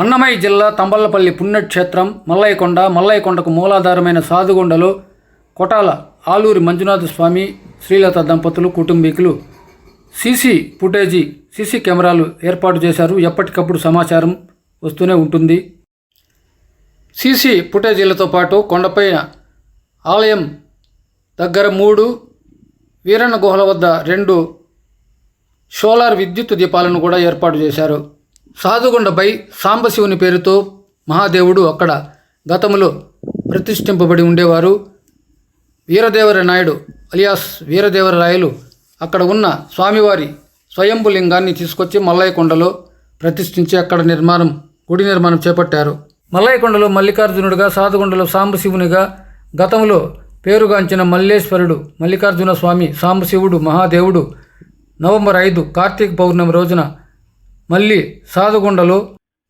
అన్నమయ్య జిల్లా తంబళ్ళపల్లి పుణ్యక్షేత్రం మల్లయ్యకొండ మల్లయ్యకొండకు మూలాధారమైన సాధుగొండలో కొటాల ఆలూరి మంజునాథ స్వామి శ్రీలత దంపతులు కుటుంబీకులు. సీసీ ఫుటేజీ సీసీ కెమెరాలు ఏర్పాటు చేశారు. ఎప్పటికప్పుడు సమాచారం వస్తూనే ఉంటుంది. సీసీ ఫుటేజీలతో పాటు కొండపైన ఆలయం దగ్గర మూడు వీరన్న గుహల వద్ద రెండు సోలార్ విద్యుత్ దీపాలను కూడా ఏర్పాటు చేశారు. సాధుగుండపై సాంబశివుని పేరుతో మహాదేవుడు అక్కడ గతంలో ప్రతిష్ఠింపబడి ఉండేవారు. వీరదేవర నాయుడు అలియాస్ వీరదేవరరాయలు అక్కడ ఉన్న స్వామివారి స్వయంభులింగాన్ని తీసుకొచ్చి మల్లయ్యకొండలో ప్రతిష్ఠించి అక్కడ నిర్మాణం గుడి నిర్మాణం చేపట్టారు. మల్లయ్యకొండలో మల్లికార్జునుడిగా సాధుగుండలో సాంబశివునిగా గతంలో పేరుగాంచిన మల్లేశ్వరుడు మల్లికార్జున స్వామి సాంబశివుడు మహాదేవుడు నవంబర్ ఐదు కార్తీక పౌర్ణమి రోజున మళ్ళీ సాధుగుండలో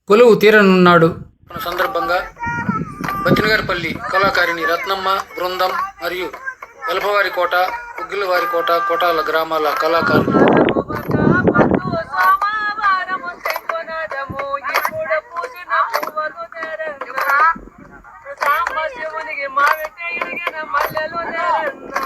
కొలువు తీరనున్నాడు. సందర్భంగా బచ్చినగారిపల్లి కళాకారిణి రత్నమ్మ బృందం మరియు వెలపవారి కోట ఉగ్గిలవారి కోట కోటాల గ్రామాల కళాకారులు. మల్లెలు